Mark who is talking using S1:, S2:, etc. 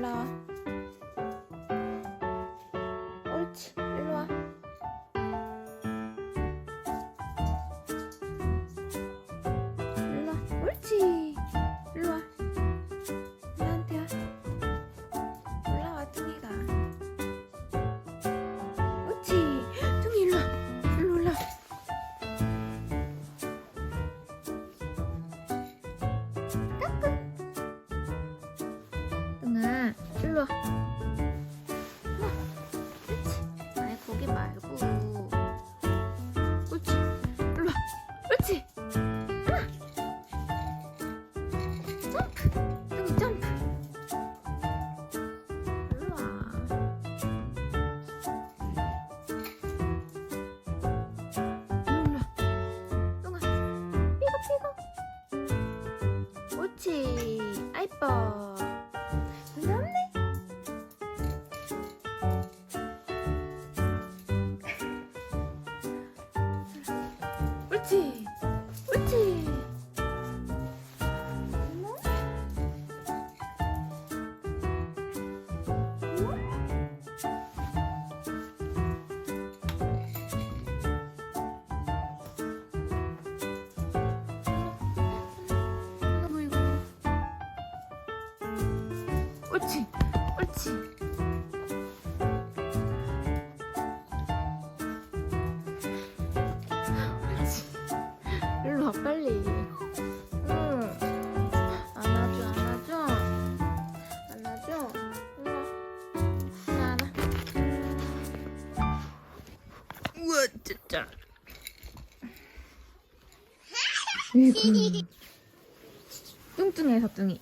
S1: 啦 일로 와. 그렇지. 아니 거기 말고. 그렇지. 일로 와. 그렇지. 점프. 여기 점프. 일로 와. 일로 와. 똥아. 삐걱삐걱. 옳지. 아이뻐. 옳지. 옳지. 옳지. 옳지. 우와 진짜. 아이고. 뚱뚱해 사뚱이.